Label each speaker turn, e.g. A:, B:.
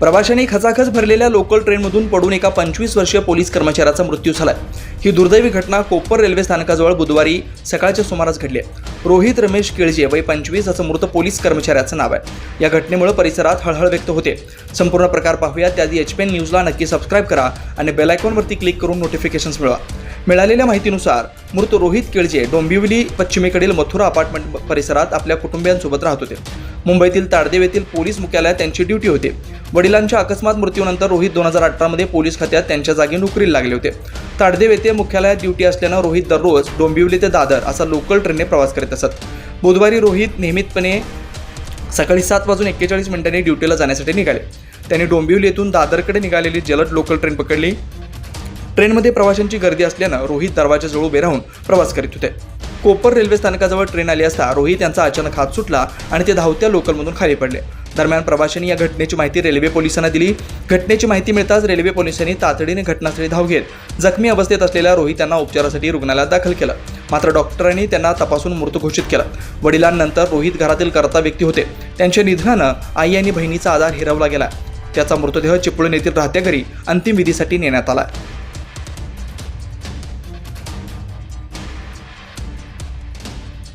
A: प्रवाशांनी खचाखच भरलेल्या लोकल ट्रेनमधून पडून एका पंचवीस वर्षीय पोलीस कर्मचाऱ्याचा मृत्यू झाला. ही दुर्दैवी घटना कोपर रेल्वे स्थानकाजवळ बुधवारी सकाळच्या सुमारास घडली आहे. रोहित रमेश केळजे वय पंचवीस असं मृत पोलीस कर्मचाऱ्याचं नाव आहे. या घटनेमुळे परिसरात हळहळ व्यक्त होते. संपूर्ण प्रकार पाहूया त्याआधी एच पी एन न्यूजला नक्की सबस्क्राईब करा आणि बेलायकॉनवरती क्लिक करून नोटिफिकेशन्स मिळवा. मिळालेल्या माहितीनुसार मृत रोहित केळजे डोंबिवली पश्चिमेकडील मथुरा अपार्टमेंट परिसरात आपल्या कुटुंबियांसोबत राहत होते. मुंबईतील ताडदेव येथील पोलीस मुख्यालयात त्यांची ड्युटी होती. वडिलांच्या अकस्मात मृत्यूनंतर रोहित दोन हजार अठरामध्ये पोलीस खात्यात त्यांच्या जागी नोकरीला लागले होते. ताडदेव येथे मुख्यालयात ड्युटी असल्यानं रोहित दररोज डोंबिवली ते दादर असा लोकल ट्रेनने प्रवास करीत असत. बुधवारी रोहित नियमितपणे सकाळी सात वाजून एक्केचाळीस मिनिटांनी ड्युटीला जाण्यासाठी निघाले. त्यांनी डोंबिवली येथून दादरकडे निघालेली जलद लोकल ट्रेन पकडली. ट्रेनमध्ये प्रवाशांची गर्दी असल्यानं रोहित दरवाजाजवळ उभे राहून प्रवास करीत होते. कोपर रेल्वे स्थानकाजवळ ट्रेन आली असता रोहित यांचा अचानक हात सुटला आणि ते धावत्या लोकलमधून खाली पडले. दरम्यान प्रवाशांनी या घटनेची माहिती रेल्वे पोलिसांना दिली. घटनेची माहिती मिळताच रेल्वे पोलिसांनी तातडीने घटनास्थळी धाव घेत जखमी अवस्थेत असलेल्या रोहित यांना उपचारासाठी रुग्णालयात दाखल केलं. मात्र डॉक्टरांनी त्यांना तपासून मृत घोषित केलं. वडिलांनंतर रोहित घरातील कर्ता व्यक्ती होते. त्यांच्या निधनानं आई आणि बहिणीचा आधार हिरवला गेला. त्याचा मृतदेह चिपळूण येथील राहत्या घरी अंतिम विधीसाठी नेण्यात आला.